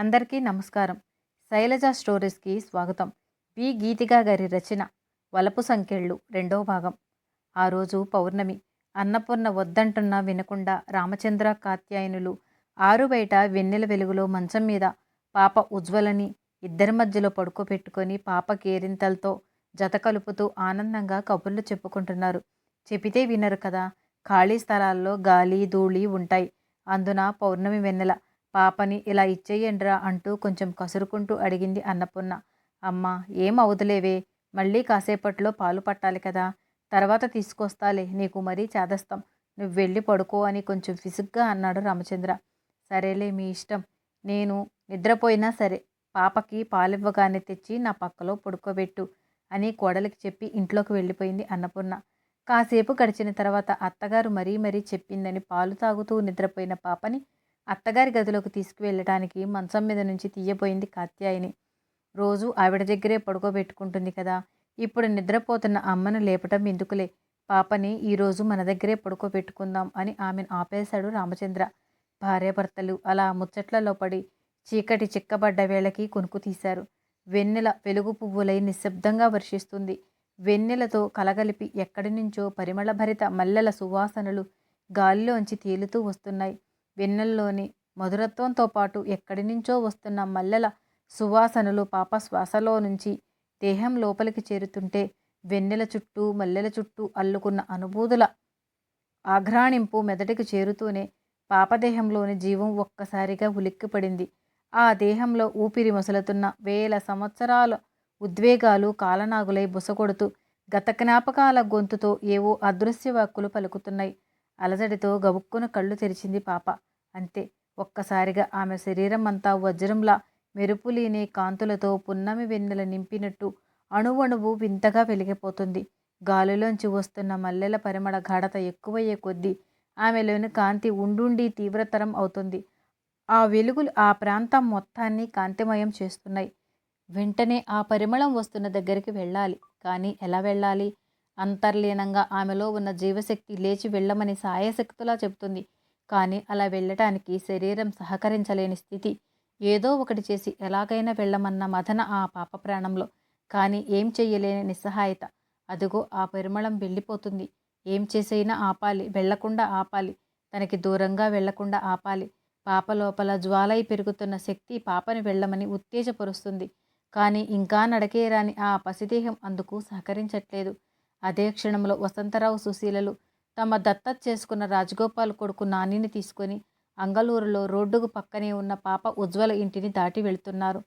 అందరికీ నమస్కారం. శైలజ స్టోరీస్కి స్వాగతం. పి గీతిగా గారి రచన వలపు సంఖ్యళ్ళు రెండో భాగం. ఆ రోజు పౌర్ణమి. అన్నపూర్ణ వద్దంటున్నా వినకుండా రామచంద్ర కాత్యాయనులు ఆరు బయట వెన్నెల వెలుగులో మంచం మీద పాప ఉజ్వలని ఇద్దరి మధ్యలో పడుకోబెట్టుకొని పాప కేరింతలతో జత కలుపుతూ ఆనందంగా కబుర్లు చెప్పుకుంటున్నారు. చెబితే వినరు కదా ఖాళీ స్థలాల్లో గాలి ధూళి ఉంటాయి. అందున పౌర్ణమి వెన్నెల పాపని ఇలా ఇచ్చేయండిరా అంటూ కొంచెం కసురుకుంటూ అడిగింది అన్నపూర్ణ. అమ్మ ఏం అవుదులేవే మళ్ళీ కాసేపట్లో పాలు పట్టాలి కదా తర్వాత తీసుకొస్తాలే నీకు మరీ చేదస్తాం నువ్వు వెళ్ళి పడుకో అని కొంచెం విసుగ్గా అన్నాడు రామచంద్ర. సరేలే మీ ఇష్టం నేను నిద్రపోయినా సరే పాపకి పాలివ్వగానే తెచ్చి నా పక్కలో పడుకోబెట్టు అని కోడలికి చెప్పి ఇంట్లోకి వెళ్ళిపోయింది అన్నపూర్ణ. కాసేపు గడిచిన తర్వాత అత్తగారు మరీ మరీ చెప్పిందని పాలు తాగుతూ నిద్రపోయిన పాపని అత్తగారి గదిలోకి తీసుకువెళ్ళటానికి మంచం మీద నుంచి తీయబోయింది కాత్యాయిని. రోజు ఆవిడ దగ్గరే పడుకోబెట్టుకుంటుంది కదా. ఇప్పుడు నిద్రపోతున్న అమ్మను లేపటం ఎందుకులే? పాపని ఈరోజు మన దగ్గరే పడుకోబెట్టుకుందాం అని ఆమెను ఆపేశాడు రామచంద్ర. భార్యాభర్తలు అలా ముచ్చట్లలో పడి చీకటి చిక్కబడ్డ వేళకి కొనుక్కు తీశారు. వెన్నెల వెలుగు పువ్వులై నిశ్శబ్దంగా వర్షిస్తుంది. వెన్నెలతో కలగలిపి ఎక్కడి నుంచో పరిమళభరిత మల్లెల సువాసనలు గాలిలోంచి తేలుతూ వస్తున్నాయి. వెన్నెల్లోని మధురత్వంతో పాటు ఎక్కడి నుంచో వస్తున్న మల్లెల సువాసనలు పాప శ్వాసలో నుంచి దేహం లోపలికి చేరుతుంటే వెన్నెల చుట్టూ మల్లెల చుట్టూ అల్లుకున్న అనుభూతుల ఆఘ్రాణింపు మెదటికి చేరుతూనే పాపదేహంలోని జీవం ఒక్కసారిగా ఉలిక్కిపడింది. ఆ దేహంలో ఊపిరి మొసలుతున్న వేల సంవత్సరాల ఉద్వేగాలు కాలనాగులై బుసగొడుతూ గత జ్ఞాపకాల గొంతుతో ఏవో అదృశ్య వాక్కులు పలుకుతున్నాయి. అలజడితో గబుక్కున కళ్ళు తెరిచింది పాప. అంతే. ఒక్కసారిగా ఆమె శరీరం అంతా వజ్రంలా మెరుపులీని కాంతులతో పున్నమి వెన్నెల నింపినట్టు అణువణువు వింతగా వెలిగిపోతుంది. గాలిలోంచి వస్తున్న మల్లెల పరిమళ గాఢత ఎక్కువయ్యే కొద్దీ ఆమెలోని కాంతి ఉండుండి తీవ్రతరం అవుతుంది. ఆ వెలుగులు ఆ ప్రాంతం మొత్తాన్ని కాంతిమయం చేస్తున్నాయి. వెంటనే ఆ పరిమళం వస్తున్న దగ్గరికి వెళ్ళాలి. కానీ ఎలా వెళ్ళాలి? అంతర్లీనంగా ఆమెలో ఉన్న జీవశక్తి లేచి వెళ్ళమని సాయశక్తులా చెబుతుంది. కానీ అలా వెళ్ళటానికి శరీరం సహకరించలేని స్థితి. ఏదో ఒకటి చేసి ఎలాగైనా వెళ్ళమన్న మదన ఆ పాప ప్రాణంలో. కానీ ఏం చెయ్యలేని నిస్సహాయత. అదిగో ఆ పరిమళం వెళ్ళిపోతుంది. ఏం చేసైనా ఆపాలి. వెళ్ళకుండా ఆపాలి. తనకి దూరంగా వెళ్ళకుండా ఆపాలి. పాప లోపల జ్వాలై పెరుగుతున్న శక్తి పాపని వెళ్ళమని ఉత్తేజపరుస్తుంది. కానీ ఇంకా నడకేరాని ఆ పసిదేహం అందుకు సహకరించట్లేదు. అదే క్షణంలో వసంతరావు సుశీలలు తమ దత్తత చేసుకున్న రాజగోపాల్ కొడుకు నానిని తీసుకొని అంగళూరులో రోడ్డుకు పక్కనే ఉన్న పాప ఉజ్వల ఇంటిని దాటి వెళ్తున్నారు.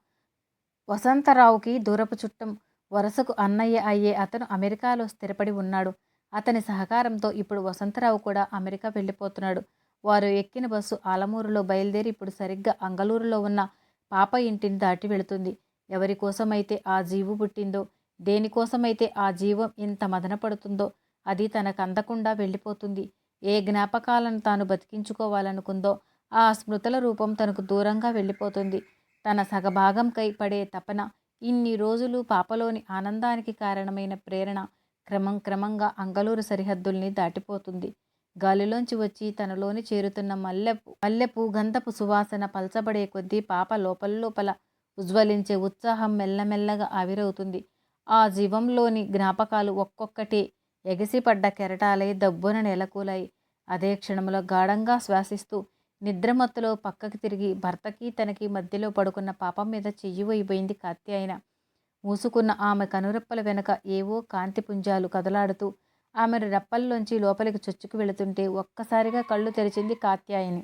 వసంతరావుకి దూరపు చుట్టం వరుసకు అన్నయ్య అయ్యే అతను అమెరికాలో స్థిరపడి ఉన్నాడు. అతని సహకారంతో ఇప్పుడు వసంతరావు కూడా అమెరికా వెళ్ళిపోతున్నాడు. వారు ఎక్కిన బస్సు ఆలమూరులో బయలుదేరి ఇప్పుడు సరిగ్గా అంగళూరులో ఉన్న పాప ఇంటిని దాటి వెళుతుంది. ఎవరి కోసమైతే ఆ జీవు పుట్టిందో దేనికోసమైతే ఆ జీవం ఇంత మదనపడుతుందో అది తనకు అందకుండా వెళ్ళిపోతుంది. ఏ జ్ఞాపకాలను తాను బతికించుకోవాలనుకుందో ఆ స్మృతుల రూపం తనకు దూరంగా వెళ్ళిపోతుంది. తన సగభాగంకై పడే తపన ఇన్ని రోజులు పాపలోని ఆనందానికి కారణమైన ప్రేరణ క్రమం క్రమంగా అంగలూరు సరిహద్దుల్ని దాటిపోతుంది. గాలిలోంచి వచ్చి తనలోని చేరుతున్న మల్లెపు మల్లెపు గంధపు సువాసన పల్చబడే కొద్దీ పాప లోపల లోపల ఉజ్వలించే ఉత్సాహం మెల్లమెల్లగా ఆవిరవుతుంది. ఆ జీవంలోని జ్ఞాపకాలు ఒక్కొక్కటి ఎగసిపడ్డ కెరటాలై దబ్బున నెలకూలై అదే క్షణంలో గాఢంగా శ్వాసిస్తూ నిద్రమత్తులో పక్కకి తిరిగి భర్తకి తనకి మధ్యలో పడుకున్న పాపం మీద చెయ్యి వైపోయింది కాత్యాయన మూసుకున్న ఆమె కనురెప్పల వెనుక ఏవో కాంతి పుంజాలు కదలాడుతూ ఆమెను రెప్పల్లోంచి లోపలికి చొచ్చుకు వెళుతుంటే ఒక్కసారిగా కళ్ళు తెరిచింది కాత్యాయని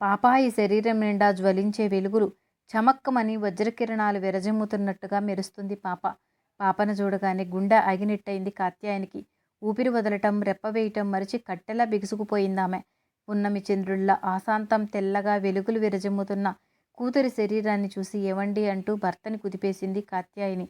పాపాయి శరీరం నిండా జ్వలించే వెలుగులు చమక్కమని వజ్రకిరణాలు విరజిమ్ముతున్నట్టుగా మెరుస్తుంది పాప. పాపను చూడగానే గుండె ఆగినట్టయింది కాత్యాయనికి. ఊపిరి వదలటం రెప్పవేయటం మరిచి కట్టెలా బిగుసుకుపోయిందామె. పున్నమి చంద్రుళ్ళ ఆశాంతం తెల్లగా వెలుగులు విరజిమ్ముతున్న కూతురి శరీరాన్ని చూసి ఏవండి అంటూ భర్తని కుదిపేసింది కాత్యాయిని.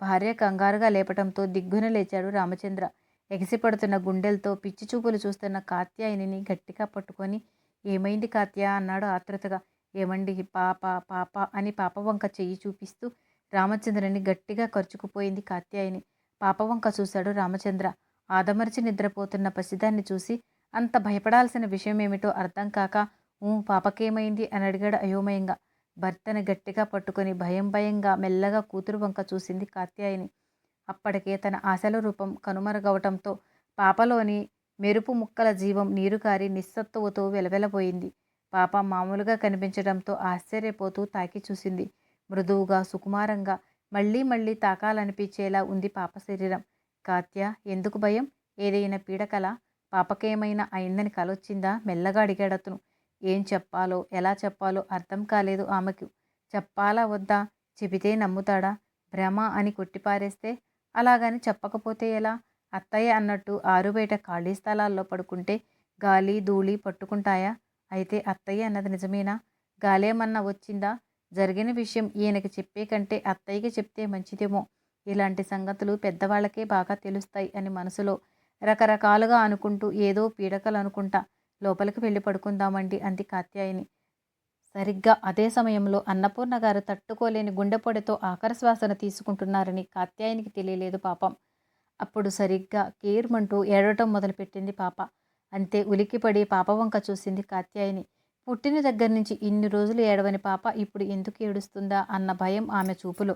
భార్య కంగారుగా లేపటంతో దిగ్గున లేచాడు రామచంద్ర. ఎగసిపడుతున్న గుండెలతో పిచ్చి చూపులు చూస్తున్న కాత్యాయనిని గట్టిగా పట్టుకొని ఏమైంది కాత్యా? అన్నాడు ఆతృతగా ఏమండి పాప పాప అని పాప వంక చెయ్యి చూపిస్తూ రామచంద్రని గట్టిగా ఖర్చుకుపోయింది కాత్యాయిని. పాప వంక చూశాడు రామచంద్ర. ఆదమర్చి నిద్రపోతున్న పసిదాన్ని చూసి అంత భయపడాల్సిన విషయం ఏమిటో అర్థం కాక ఊ పాపకేమైంది అని అడిగాడు అయోమయంగా. భర్తని గట్టిగా పట్టుకొని భయం భయంగా మెల్లగా కూతురు వంక చూసింది కాత్యాయిని. అప్పటికే తన ఆశల రూపం కనుమరుగవటంతో పాపలోని మెరుపు ముక్కల జీవం నీరుకారి నిస్సత్తువుతో వెలవెలబోయింది. పాప మామూలుగా కనిపించడంతో ఆశ్చర్యపోతూ తాకి చూసింది. మృదువుగా సుకుమారంగా మళ్ళీ మళ్ళీ తాకాలనిపించేలా ఉంది పాప శరీరం. కాత్య ఎందుకు భయం? ఏదైనా పీడకల? పాపకేమైనా అయిందని కలొచ్చిందా? మెల్లగా అడిగాడతను ఏం చెప్పాలో ఎలా చెప్పాలో అర్థం కాలేదు ఆమెకు. చెప్పాలా వద్దా? చెబితే నమ్ముతాడా? భ్రమ అని కొట్టిపారేస్తే అలాగని చెప్పకపోతే ఎలా? అత్తయ్య అన్నట్టు ఆరుబయట ఖాళీ స్థలాల్లో పడుకుంటే గాలి ధూళి పట్టుకుంటాయా? అయితే అత్తయ్య అన్నది నిజమేనా? గాలేమన్నా వచ్చిందా? జరిగిన విషయం ఈయనకి చెప్పే కంటే అత్తయ్యకి చెప్తే మంచిదేమో. ఇలాంటి సంగతులు పెద్దవాళ్ళకే బాగా తెలుస్తాయి అని మనసులో రకరకాలుగా అనుకుంటూ ఏదో పీడకలు అనుకుంటా లోపలికి వెళ్ళి పడుకుందామండి అంది కాత్యాయని. సరిగ్గా అదే సమయంలో అన్నపూర్ణ గారు తట్టుకోలేని గుండెపొడితో ఆకరశ్వాసన తీసుకుంటున్నారని కాత్యాయనికి తెలియలేదు పాపం. అప్పుడు సరిగ్గా కేర్మంటూ ఏడవటం మొదలుపెట్టింది పాప. అంతే ఉలిక్కిపడి పాప వంక చూసింది కాత్యాయని. పుట్టిన దగ్గర నుంచి ఇన్ని రోజులు ఏడవని పాప ఇప్పుడు ఎందుకు ఏడుస్తుందా అన్న భయం ఆమె చూపులో.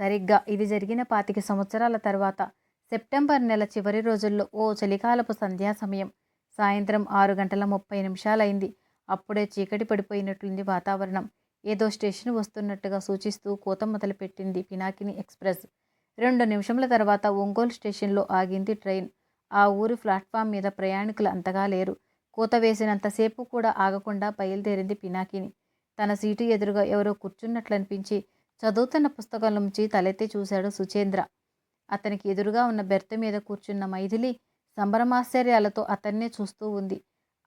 సరిగ్గా ఇది జరిగిన పాతిక సంవత్సరాల తర్వాత సెప్టెంబర్ నెల చివరి రోజుల్లో ఓ చలికాలపు సంధ్యా సమయం. సాయంత్రం ఆరు గంటల ముప్పై నిమిషాలైంది. అప్పుడే చీకటి పడిపోయినట్లుంది వాతావరణం. ఏదో స్టేషన్ వస్తున్నట్టుగా సూచిస్తూ కోత మొదలుపెట్టింది పినాకిని ఎక్స్ప్రెస్. రెండు నిమిషముల తర్వాత ఒంగోలు స్టేషన్లో ఆగింది ట్రైన్. ఆ ఊరి ప్లాట్ఫామ్ మీద ప్రయాణికులు అంతగా లేరు. కూత వేసినంతసేపు కూడా ఆగకుండా బయలుదేరింది పినాకిని. తన సీటు ఎదురుగా ఎవరో కూర్చున్నట్లనిపించి చదువుతున్న పుస్తకం నుంచి తలెత్తి చూశాడు సుచేంద్ర. అతనికి ఎదురుగా ఉన్న బెర్త్ మీద కూర్చున్న మైథిలి సంభ్రమాశ్చర్యాలతో అతన్నే చూస్తూ ఉంది.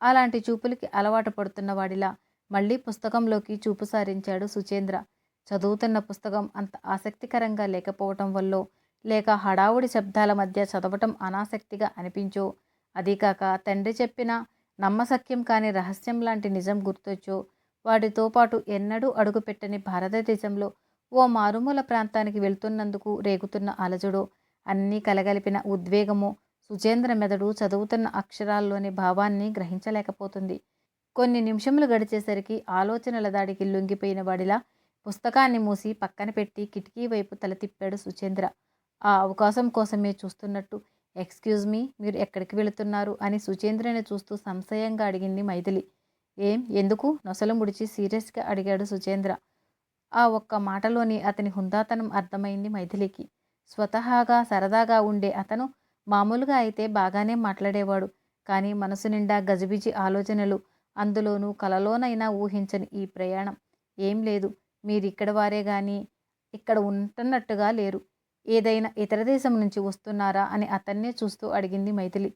అలాంటి చూపులకి అలవాటు పడుతున్న వాడిలా మళ్ళీ పుస్తకంలోకి చూపు సారించాడు సుచేంద్ర. చదువుతున్న పుస్తకం అంత ఆసక్తికరంగా లేకపోవటం వల్ల లేక హడావుడి శబ్దాల మధ్య చదవటం అనాసక్తిగా అనిపించో అదీకాక తండ్రి చెప్పిన నమ్మసక్యం కాని రహస్యం లాంటి నిజం గుర్తొచ్చో. వాటితో పాటు ఎన్నడూ అడుగుపెట్టని భారతదేశంలో ఓ మారుమూల ప్రాంతానికి వెళ్తున్నందుకు రేగుతున్న అలజడో అన్నీ కలగలిపిన ఉద్వేగమో సుచేంద్ర మెదడు చదువుతున్న అక్షరాల్లోని భావాన్ని గ్రహించలేకపోతుంది. కొన్ని నిమిషములు గడిచేసరికి ఆలోచనల దాడికి లొంగిపోయిన వాడిలా పుస్తకాన్ని మూసి పక్కన పెట్టి కిటికీ వైపు తల తిప్పాడు సుచేంద్ర ఆ అవకాశం కోసమే చూస్తున్నట్టు ఎక్స్క్యూజ్ మీ మీరు ఎక్కడికి వెళుతున్నారు? అని సుచేంద్రని చూస్తూ సంశయంగా అడిగింది మైథిలి. ఏం? ఎందుకు? నొసలు ముడిచి సీరియస్గా అడిగాడు సుచేంద్ర. ఆ ఒక్క మాటలోని అతని హుందాతనం అర్థమైంది మైథిలికి. స్వతహాగా సరదాగా ఉండే అతను మామూలుగా అయితే బాగానే మాట్లాడేవాడు. కానీ మనసు నిండా గజిబిజి ఆలోచనలు అందులోనూ కలలోనైనా ఊహించని ఈ ప్రయాణం. ఏం లేదు. మీరిక్కడ వారే కానీ ఇక్కడ ఉంటున్నట్టుగా లేరు. ఏదైనా ఇతర దేశం నుంచి వస్తున్నారా అని అతన్నే చూస్తూ అడిగింది మైథిలి.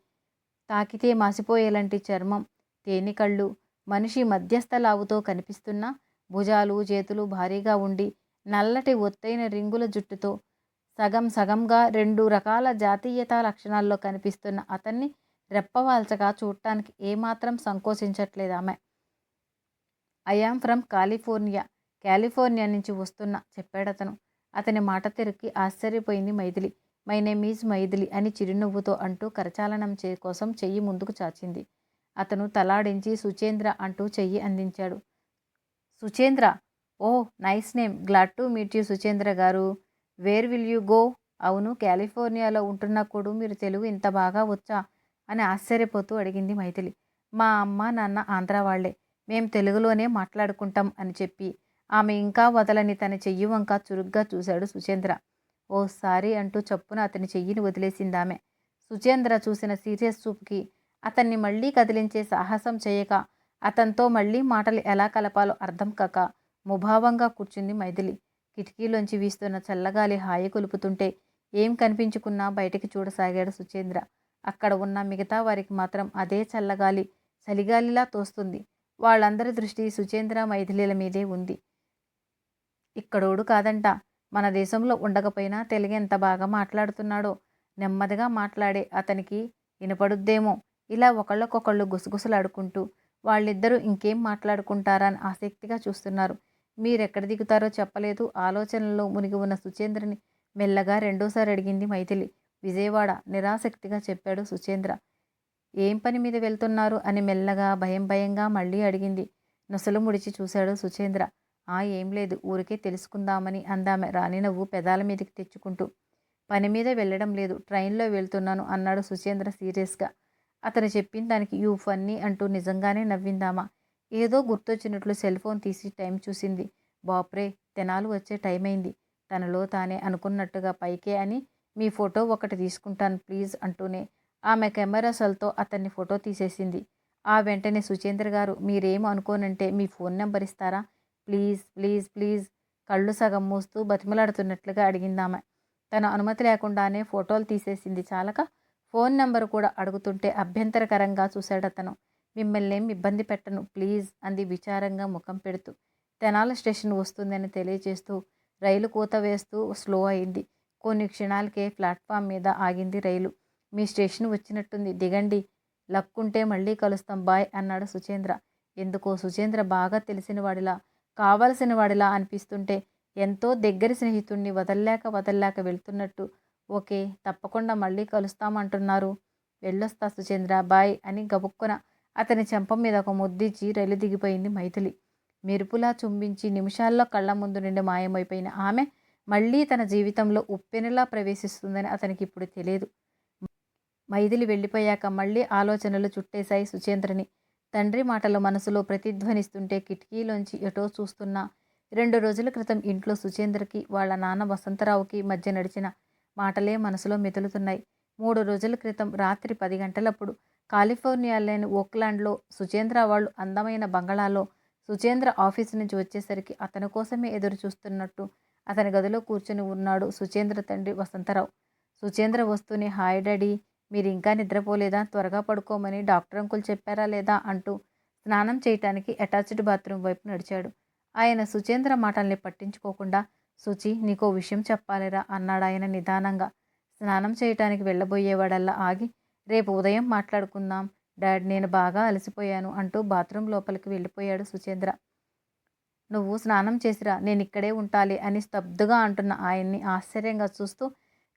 తాకితే మాసిపోయేలాంటి చర్మం తేనికళ్ళు మనిషి మధ్యస్థ లావుతో కనిపిస్తున్నా భుజాలు చేతులు భారీగా ఉండి నల్లటి ఒత్తైన రింగుల జుట్టుతో సగం సగంగా రెండు రకాల జాతీయతా లక్షణాల్లో కనిపిస్తున్న అతన్ని రెప్పవాల్చగా చూడటానికి ఏమాత్రం సంకోచించట్లేదు ఆమె. ఐఆమ్ ఫ్రమ్ కాలిఫోర్నియా కాలిఫోర్నియా నుంచి వస్తున్నా చెప్పాడతను. అతని మాట తెరికి ఆశ్చర్యపోయింది Maithili. My name is Maithili అని చిరునవ్వుతో అంటూ కరచాలనం చే కోసం చెయ్యి ముందుకు చాచింది. అతను తలాడించి సుచేంద్ర అంటూ చెయ్యి అందించాడు. Suchendra! Oh nice name. Glad to meet you Suchendra garu. Where will you go? అవును కాలిఫోర్నియాలో ఉంటున్నా కూడా మీరు తెలుగు ఇంత బాగా వచ్చా? అని ఆశ్చర్యపోతూ అడిగింది మైథిలి. మా అమ్మ నాన్న ఆంధ్ర వాళ్ళే మేం తెలుగులోనే మాట్లాడుకుంటాం అని చెప్పి ఆమె ఇంకా వదలని తన చెయ్యి వంక చురుగ్గా చూశాడు సుచేంద్ర. ఓ అంటూ చప్పున అతని చెయ్యిని వదిలేసిందామె. సుచేంద్ర చూసిన సీరియస్ చూపుకి అతన్ని మళ్ళీ కదిలించే సాహసం చేయక అతనితో మళ్ళీ మాటలు ఎలా కలపాలో అర్థం కాక ముభావంగా కూర్చుంది మైథిలి. కిటికీలోంచి వీస్తున్న చల్లగాలి హాయి కొలుపుతుంటే ఏం కనిపించుకున్నా బయటికి చూడసాగాడు సుచేంద్ర. అక్కడ ఉన్న మిగతా వారికి మాత్రం అదే చల్లగాలి చలిగాలిలా తోస్తుంది. వాళ్ళందరి దృష్టి సుచేంద్ర మైథిలీల మీదే ఉంది. ఇక్కడోడు కాదంట. మన దేశంలో ఉండకపోయినా తెలుగు ఎంత బాగా మాట్లాడుతున్నాడో. నెమ్మదిగా మాట్లాడే అతనికి వినపడుద్దేమో ఇలా ఒకళ్ళకొకళ్ళు గుసగుసలాడుకుంటూ వాళ్ళిద్దరూ ఇంకేం మాట్లాడుకుంటారని ఆసక్తిగా చూస్తున్నారు. మీరెక్కడ దిగుతారో చెప్పలేదు. ఆలోచనలో మునిగి ఉన్న సుచేంద్రని మెల్లగా రెండోసారి అడిగింది మైథిలి. విజయవాడ నిరాసక్తిగా చెప్పాడు సుచేంద్ర. ఏం పని మీద వెళ్తున్నారు అని మెల్లగా భయం భయంగా మళ్ళీ అడిగింది. నొసలు ముడిచి చూశాడు సుచేంద్ర. ఆ ఏం లేదు ఊరికే తెలుసుకుందామని అందామె. రాని నవ్వు పెదాల మీదకి తెచ్చుకుంటూ పని మీద వెళ్ళడం లేదు ట్రైన్లో వెళ్తున్నాను అన్నాడు సుచేంద్ర సీరియస్గా. అతను చెప్పిన దానికి యూ ఫన్నీ అంటూ నిజంగానే నవ్విందామా? ఏదో గుర్తొచ్చినట్లు సెల్ ఫోన్ తీసి టైం చూసింది. బాప్రే తెనాలు వచ్చే టైం అయింది తనలో తానే అనుకున్నట్టుగా పైకే అని మీ ఫోటో ఒకటి తీసుకుంటాను ప్లీజ్ అంటూనే. ఆమె కెమెరా సెల్తో అతన్ని ఫోటో తీసేసింది. ఆ వెంటనే సుచేంద్ర గారు మీరేం అనుకోనంటే మీ ఫోన్ నెంబర్ ఇస్తారా? ప్లీజ్ ప్లీజ్ ప్లీజ్ కళ్ళు సగం మూస్తూ బతిమలాడుతున్నట్లుగా అడిగిందామె తన అనుమతి లేకుండానే ఫోటోలు తీసేసింది చాలక ఫోన్ నెంబర్ కూడా అడుగుతుంటే అభ్యంతరకరంగా చూశాడు అతను. మిమ్మల్ని ఏం ఇబ్బంది పెట్టను ప్లీజ్ అంది విచారంగా ముఖం పెడుతూ. తెనాల స్టేషన్ వస్తుందని తెలియజేస్తూ రైలు కూత వేస్తూ స్లో అయింది. కొన్ని క్షణాలకే ప్లాట్ఫామ్ మీద ఆగింది రైలు. మీ స్టేషన్ వచ్చినట్టుంది దిగండి. లక్కుంటే మళ్ళీ కలుస్తాం బాయ్ అన్నాడు సుచేంద్ర. ఎందుకో సుచేంద్ర బాగా తెలిసిన వాడిలా కావలసిన వాడిలా అనిపిస్తుంటే ఎంతో దగ్గరి స్నేహితుణ్ణి వదల్లేక వదల్లేక వెళ్తున్నట్టు ఓకే తప్పకుండా మళ్ళీ కలుస్తామంటున్నారు. వెళ్ళొస్తా సుచేంద్ర బాయ్ అని గబుక్కున అతని చెంప మీద ఒక ముద్దిచ్చి రైలు దిగిపోయింది మైథిలి. మెరుపులా చుంబించి నిమిషాల్లో కళ్ళ ముందు నుండి మాయమైపోయిన ఆమె మళ్ళీ తన జీవితంలో ఉప్పెనలా ప్రవేశిస్తుందని అతనికి ఇప్పుడు తెలియదు. మైథిలి వెళ్ళిపోయాక మళ్ళీ ఆలోచనలు చుట్టేశాయి సుచేంద్రని. తండ్రి మాటలు మనసులో ప్రతిధ్వనిస్తుంటే కిటికీలోంచి ఎటో చూస్తున్నా రెండు రోజుల క్రితం ఇంట్లో సుచేంద్రకి వాళ్ళ నాన్న వసంతరావుకి మధ్య నడిచిన మాటలే మనసులో మెదులుతున్నాయి. మూడు రోజుల క్రితం రాత్రి పది గంటలప్పుడు కాలిఫోర్నియాలోని ఓక్లాండ్లో సుచేంద్ర వాళ్ళు అందమైన బంగళాలో సుచేంద్ర ఆఫీస్ నుంచి వచ్చేసరికి అతని కోసమే ఎదురు చూస్తున్నట్టు అతని గదిలో కూర్చొని ఉన్నాడు సుచేంద్ర తండ్రి వసంతరావు. సుచేంద్ర వస్తూనే హాయ్ డాడీ మీరు ఇంకా నిద్రపోలేదా? త్వరగా పడుకోమని డాక్టర్ అంకుల్ చెప్పారా లేదా? అంటూ స్నానం చేయటానికి అటాచ్డ్ బాత్రూమ్ వైపు నడిచాడు. ఆయన సుచేంద్ర మాటల్ని పట్టించుకోకుండా సుచి నీకో విషయం చెప్పాలిరా అన్నాడు ఆయన నిదానంగా. స్నానం చేయటానికి వెళ్ళబోయేవాడల్లా ఆగి రేపు ఉదయం మాట్లాడుకుందాం. డాడ్ నేను బాగా అలసిపోయాను అంటూ బాత్రూమ్ లోపలికి వెళ్ళిపోయాడు సుచేంద్ర. నువ్వు స్నానం చేసిరా నేను ఇక్కడే ఉంటాలి అని స్తబ్దుగా అంటున్న ఆయన్ని ఆశ్చర్యంగా చూస్తూ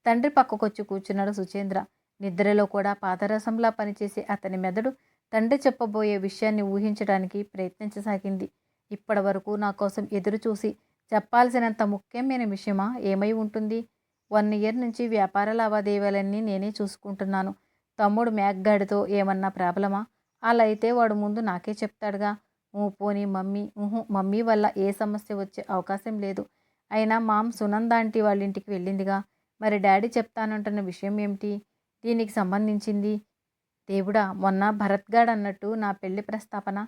తండ్రి పక్కకొచ్చి కూర్చున్నాడు సుచేంద్ర. నిద్రలో కూడా పాదరసంలా పనిచేసే అతని మెదడు తండ్రి చెప్పబోయే విషయాన్ని ఊహించడానికి ప్రయత్నించసాగింది. ఇప్పటి వరకు నా కోసం ఎదురుచూసి చెప్పాల్సినంత ముఖ్యమైన విషయమా? ఏమై ఉంటుంది? వన్ ఇయర్ నుంచి వ్యాపార లావాదేవీలన్నీ నేనే చూసుకుంటున్నాను. తమ్ముడు మ్యాగ్గాడితో ఏమన్నా ప్రాబ్లమా? అలా అయితే వాడు ముందు నాకే చెప్తాడుగా. ఊ పోనీ మమ్మీ ఊహు మమ్మీ వల్ల ఏ సమస్య వచ్చే అవకాశం లేదు. అయినా మామ్ సునందాంటి వాళ్ళ ఇంటికి వెళ్ళిందిగా. మరి డాడీ చెప్తానంటున్న విషయం ఏమిటి? దీనికి సంబంధించింది. దేవుడా మొన్న భరత్గాడ్ అన్నట్టు నా పెళ్ళి ప్రస్తాపన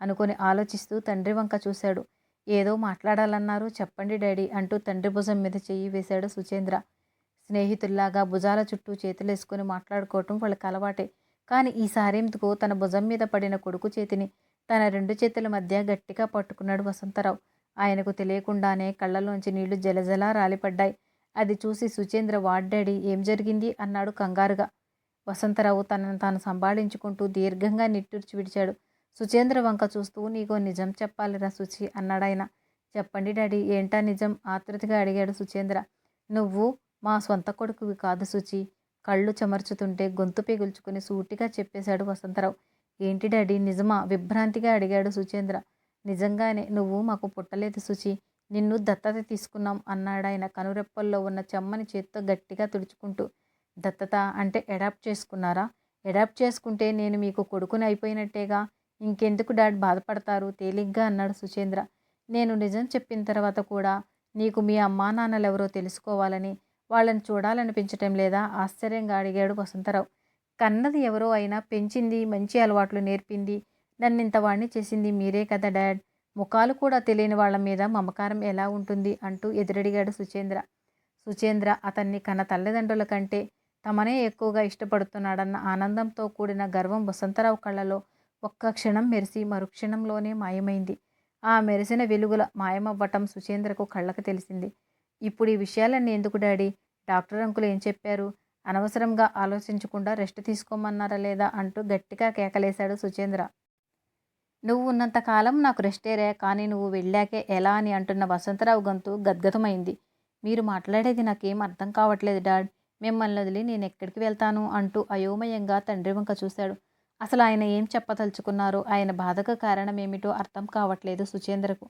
అనుకుని ఆలోచిస్తూ తండ్రి వంక చూశాడు. ఏదో మాట్లాడాలన్నారు చెప్పండి డాడీ అంటూ తండ్రి భుజం మీద చెయ్యి వేశాడు సుచేంద్ర. స్నేహితుల్లాగా భుజాల చుట్టూ చేతులేసుకుని మాట్లాడుకోవటం వాళ్ళకి అలవాటే. కానీ ఈసారి ఎందుకో తన భుజం మీద పడిన కొడుకు చేతిని తన రెండు చేతుల మధ్య గట్టిగా పట్టుకున్నాడు వసంతరావు. ఆయనకు తెలియకుండానే కళ్ళలోంచి నీళ్ళు జలజలా రాలిపడ్డాయి. అది చూసి సుచేంద్ర వాడ్డాడి ఏం జరిగింది? అన్నాడు కంగారుగా. వసంతరావు తనను తాను సంభాళించుకుంటూ దీర్ఘంగా నిట్టూర్చి విడిచాడు. సుచేంద్ర వంక చూస్తూ నీకో నిజం చెప్పాలిరా సుచి అన్నాడాయన చెప్పండి డాడీ ఏంటా నిజం? ఆతృతగా అడిగాడు సుచేంద్ర. నువ్వు మా సొంత కొడుకువి కాదు సుచి. కళ్ళు చెమర్చుతుంటే గొంతు పిగుల్చుకుని సూటిగా చెప్పేశాడు వసంతరావు. ఏంటి డాడీ నిజమా? విభ్రాంతిగా అడిగాడు సుచేంద్ర. నిజంగానే నువ్వు మాకు పుట్టలేదు సుచి. నిన్ను దత్తత తీసుకున్నాం అన్నాడాయన కనురెప్పల్లో ఉన్న చెమ్మని చేత్తో గట్టిగా తుడుచుకుంటూ దత్తత అంటే అడాప్ట్ చేసుకున్నారా? అడాప్ట్ చేసుకుంటే నేను మీకు కొడుకుని అయిపోయినట్టేగా? ఇంకెందుకు డాడ్ బాధపడతారు? తేలిగ్గా అన్నాడు సుచేంద్ర. నేను నిజం చెప్పిన తర్వాత కూడా నీకు మీ అమ్మా నాన్నలెవరో తెలుసుకోవాలని వాళ్ళని చూడాలనిపించటం లేదా? ఆశ్చర్యంగా అడిగాడు వసంతరావు. కన్నది ఎవరో అయినా పెంచింది మంచి అలవాట్లు నేర్పింది నన్నింత వాణ్ణి చేసింది మీరే కదా డాడ్? ముఖాలు కూడా తెలియని వాళ్ళ మీద మమకారం ఎలా ఉంటుంది అంటూ ఎదురడిగాడు సుచేంద్ర. సుచేంద్ర అతన్ని కన్న తల్లిదండ్రుల కంటే తమనే ఎక్కువగా ఇష్టపడుతున్నాడన్న ఆనందంతో కూడిన గర్వం వసంతరావు కళ్ళలో ఒక్క క్షణం మెరిసి మరుక్షణంలోనే మాయమైంది. ఆ మెరిసిన వెలుగుల మాయమవ్వటం సుచేంద్రకు కళ్ళకు తెలిసింది. ఇప్పుడు ఈ విషయాలన్నీ ఎందుకు డాడీ? డాక్టర్ అంకులు ఏం చెప్పారు? అనవసరంగా ఆలోచించకుండా రెస్ట్ తీసుకోమన్నారా లేదా? అంటూ గట్టిగా కేకలేశాడు సుచేంద్ర. నువ్వు ఉన్నంతకాలం నాకు రెస్టేరే కానీ నువ్వు వెళ్ళాకే ఎలా అని అంటున్న వసంతరావు గొంతు గద్గతమైంది మీరు మాట్లాడేది నాకేం అర్థం కావట్లేదు డాడ్. మిమ్మల్ని వదిలి నేను ఎక్కడికి వెళ్తాను అంటూ అయోమయంగా తండ్రి వంక చూశాడు. అసలు ఆయన ఏం చెప్పదలుచుకున్నారో ఆయన బాధకు కారణం ఏమిటో అర్థం కావట్లేదు సుచేంద్రకు.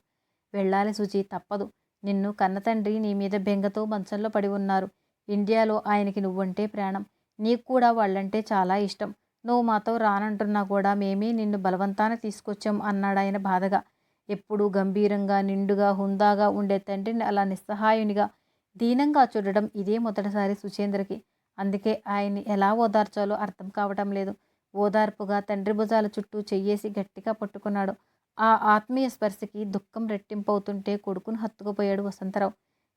వెళ్ళాలి సుచి తప్పదు. నిన్ను కన్నతండ్రి నీ మీద బెంగతో మంచంలో పడి ఉన్నారు. ఇండియాలో ఆయనకి నువ్వంటే ప్రాణం. నీకు కూడా వాళ్ళంటే చాలా ఇష్టం. నువ్వు మాతో రానంటున్నా కూడా మేమే నిన్ను బలవంతాన తీసుకొచ్చాం అన్నాడు ఆయన బాధగా. ఎప్పుడూ గంభీరంగా నిండుగా హుందాగా ఉండే తండ్రిని అలా నిస్సహాయునిగా దీనంగా చూడడం ఇదే మొదటిసారి సుచేంద్రకి. అందుకే ఆయన్ని ఎలా ఓదార్చాలో అర్థం కావటం లేదు. ఓదార్పుగా తండ్రి భుజాల చుట్టూ చెయ్యేసి గట్టిగా పట్టుకున్నాడు. ఆ ఆత్మీయ స్పర్శకి దుఃఖం రెట్టింపవుతుంటే కొడుకును హత్తుకుపోయాడు వసంతరావు.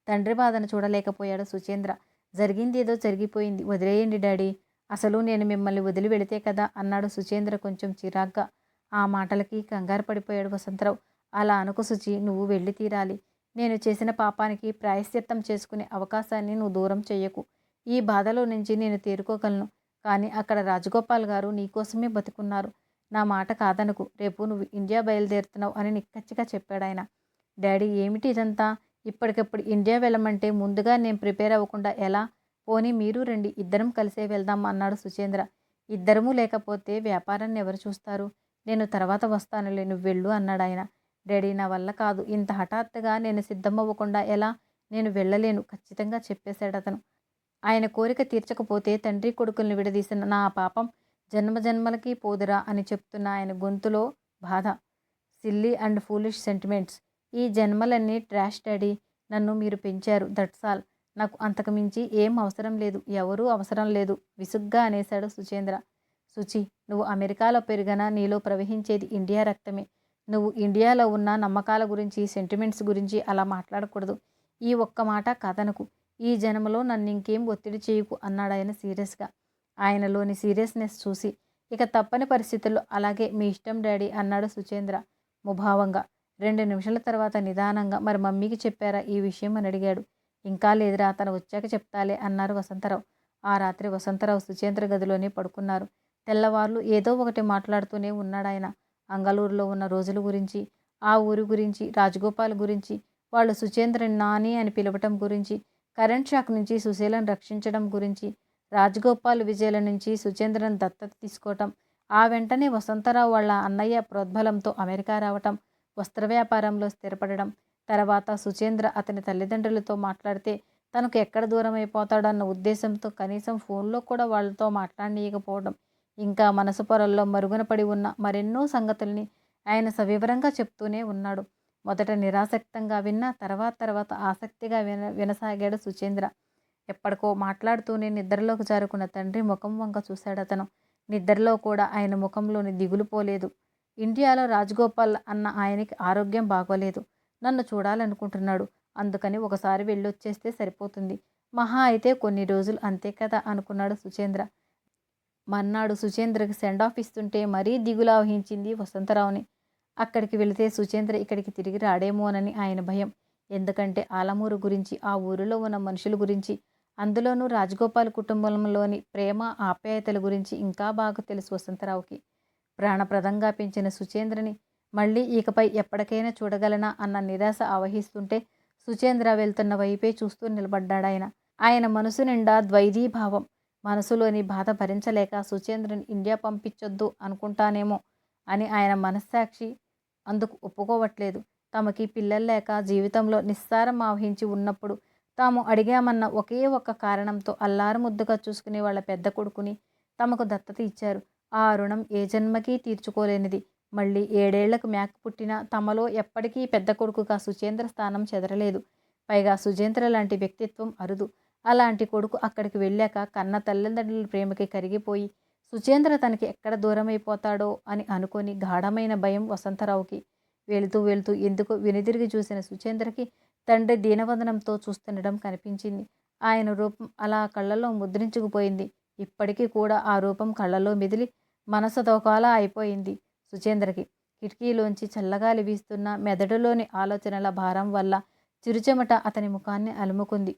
తండ్రి బాధను చూడలేకపోయాడు సుచేంద్ర. జరిగింది ఏదో జరిగిపోయింది. వదిలేయండి డాడీ. అసలు నేను మిమ్మల్ని వదిలి వెళితే కదా అన్నాడు సుచేంద్ర కొంచెం చిరాగ్గా. ఆ మాటలకి కంగారు పడిపోయాడు వసంతరావు. అలా అనుకు సుచి నువ్వు వెళ్ళి తీరాలి. నేను చేసిన పాపానికి ప్రాయశ్చిత్తం చేసుకునే అవకాశాన్ని నువ్వు దూరం చెయ్యకు. ఈ బాధలో నుంచి నేను తేరుకోగలను. కానీ అక్కడ రాజగోపాల్ గారు నీకోసమే బతుకున్నారు. నా మాట కాదనుకు. రేపు నువ్వు ఇండియా బయలుదేరుతున్నావు అని నిక్కచ్చిగా చెప్పాడు ఆయన. డాడీ ఏమిటి ఇదంతా? ఇప్పటికప్పుడు ఇండియా వెళ్ళమంటే ముందుగా నేను ప్రిపేర్ అవ్వకుండా ఎలా? పోనీ మీరు రండి ఇద్దరం కలిసే వెళ్దాం అన్నాడు సుచేంద్ర. ఇద్దరము లేకపోతే వ్యాపారాన్ని ఎవరు చూస్తారు? నేను తర్వాత వస్తానులే నువ్వు వెళ్ళు అన్నాడు ఆయన. డాడీ నా వల్ల కాదు. ఇంత హఠాత్తుగా నేను సిద్ధమవ్వకుండా ఎలా? నేను వెళ్ళలేను ఖచ్చితంగా చెప్పేశాడు అతను. ఆయన కోరిక తీర్చకపోతే తండ్రి కొడుకుల్ని విడదీసిన నా పాపం జన్మజన్మలకి పోదురా అని చెప్తున్న ఆయన గొంతులో బాధ. Silly and foolish sentiments. ఈ జన్మలన్నీ ట్రాష్ డాడీ. నన్ను మీరు పెంచారు దట్స్ ఆల్. నాకు అంతకుమించి ఏం అవసరం లేదు. ఎవరూ అవసరం లేదు. విసుగ్గా అనేశాడు సుచేంద్ర. సుచి నువ్వు అమెరికాలో పెరిగినా నీలో ప్రవహించేది ఇండియా రక్తమే. నువ్వు ఇండియాలో ఉన్న నమ్మకాల గురించి సెంటిమెంట్స్ గురించి అలా మాట్లాడకూడదు. ఈ ఒక్క మాట కథనకు ఈ జన్మలో నన్ను ఇంకేం ఒత్తిడి చేయకు అన్నాడు ఆయన సీరియస్గా. ఆయనలోని సీరియస్నెస్ చూసి ఇక తప్పని పరిస్థితుల్లో అలాగే మీ ఇష్టం డాడీ అన్నాడు సుచేంద్ర ముభావంగా. రెండు నిమిషాల తర్వాత నిదానంగా మరి మమ్మీకి చెప్పారా ఈ విషయం? అని అడిగాడు. ఇంకా లేదురా తను వచ్చాక చెప్తాలే అన్నారు వసంతరావు. ఆ రాత్రి వసంతరావు సుచేంద్ర గదిలోనే పడుకున్నారు. తెల్లవార్లు ఏదో ఒకటి మాట్లాడుతూనే ఉన్నాడాయన. అంగళూరులో ఉన్న రోజుల గురించి ఆ ఊరి గురించి రాజగోపాల్ గురించి వాళ్ళు సుచేంద్రని నాని అని పిలవటం గురించి కరెంట్ షాక్ నుంచి సుశీలను రక్షించడం గురించి రాజగోపాల్ విజయల నుంచి సుచేంద్రన్ దత్తత తీసుకోవటం ఆ వెంటనే వసంతరావు వాళ్ళ అన్నయ్య ప్రోద్బలంతో అమెరికా రావటం వస్త్ర వ్యాపారంలో స్థిరపడడం తర్వాత సుచేంద్ర అతని తల్లిదండ్రులతో మాట్లాడితే తనకు ఎక్కడ దూరం అయిపోతాడన్న ఉద్దేశంతో కనీసం ఫోన్లో కూడా వాళ్ళతో మాట్లాడనీయకపోవడం ఇంకా మనసు పొరల్లో మరుగున పడి ఉన్న మరెన్నో సంగతుల్ని ఆయన సవివరంగా చెప్తూనే ఉన్నాడు. మొదట నిరాసక్తంగా విన్న తర్వాత తర్వాత ఆసక్తిగా విన వినసాగాడు సుచేంద్ర. ఎప్పటికో మాట్లాడుతూనే నిద్రలోకి జారుకున్న తండ్రి ముఖం వంక చూశాడు అతను. నిద్రలో కూడా ఆయన ముఖంలోని దిగులు పోలేదు. ఇండియాలో రాజగోపాల్ అన్న ఆయనకి ఆరోగ్యం బాగోలేదు. నన్ను చూడాలనుకుంటున్నాడు. అందుకని ఒకసారి వెళ్ళొచ్చేస్తే సరిపోతుంది. మహా అయితే కొన్ని రోజులు అంతే కదా అనుకున్నాడు సుచేంద్ర. మర్నాడు సుచేంద్రకి సెండ్ ఆఫ్ ఇస్తుంటే మరీ దిగులా వహించింది వసంతరావుని. అక్కడికి వెళితే సుచేంద్ర ఇక్కడికి తిరిగి రాడేమోనని ఆయన భయం. ఎందుకంటే ఆలమూరు గురించి ఆ ఊరిలో ఉన్న మనుషుల గురించి అందులోనూ రాజగోపాల్ కుటుంబంలోని ప్రేమ ఆప్యాయతల గురించి ఇంకా బాగా తెలుసు వసంతరావుకి. ప్రాణప్రదంగా పెంచిన సుచేంద్రని మళ్ళీ ఇకపై ఎప్పటికైనా చూడగలనా అన్న నిరాశ ఆవహిస్తుంటే సుచేంద్ర వెళ్తున్న వైపే చూస్తూ నిలబడ్డాడాయన. ఆయన మనసు నిండా ద్వైధీభావం మనసులోని బాధ భరించలేక సుచేంద్రని ఇండియా పంపించొద్దు అనుకుంటానేమో అని ఆయన మనస్సాక్షి అందుకు ఒప్పుకోవట్లేదు. తమకి పిల్లలు లేక జీవితంలో నిస్సారం ఆవహించి ఉన్నప్పుడు తాము అడిగామన్న ఒకే ఒక్క కారణంతో అల్లారు ముద్దుగా చూసుకునే వాళ్ళ పెద్ద కొడుకుని తమకు దత్తత ఇచ్చారు. ఆ రుణం ఏ జన్మకి తీర్చుకోలేనిది. మళ్ళీ ఏడేళ్ళకు మేక పుట్టిన తమలో ఎప్పటికీ పెద్ద కొడుకుగా సుచేంద్ర స్థానం చెదరలేదు. పైగా సుజేంద్ర లాంటి వ్యక్తిత్వం అరుదు. అలాంటి కొడుకు అక్కడికి వెళ్ళాక కన్న తల్లిదండ్రుల ప్రేమకి కరిగిపోయి సుచేంద్ర తనకి ఎక్కడ దూరమైపోతాడో అని అనుకొని గాఢమైన భయం వసంతరావుకి వెళుతూ వెళుతూ ఎందుకు వెనుదిరిగి చూసిన సుచేంద్రకి తండ్రి దీనవదనంతో చూస్తుండడం కనిపించింది. ఆయన రూపం అలా కళ్ళలో ముద్రించుకుపోయింది. ఇప్పటికీ కూడా ఆ రూపం కళ్ళలో మెదిలి మనసు దోకాలా అయిపోయింది. సుచేంద్రకి కిటికీలోంచి చల్లగాలి వీస్తున్న మెదడులోని ఆలోచనల భారం వల్ల చిరుచెమట అతని ముఖాన్ని అలుముకుంది.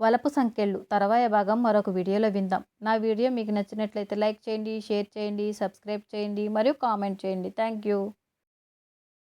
వలపు సంఖ్యలు తర్వాయ భాగం మరొక వీడియోలో విందాం. నా వీడియో మీకు నచ్చినట్లయితే లైక్ చేయండి షేర్ చేయండి సబ్స్క్రైబ్ చేయండి మరియు కామెంట్ చేయండి. Thank you.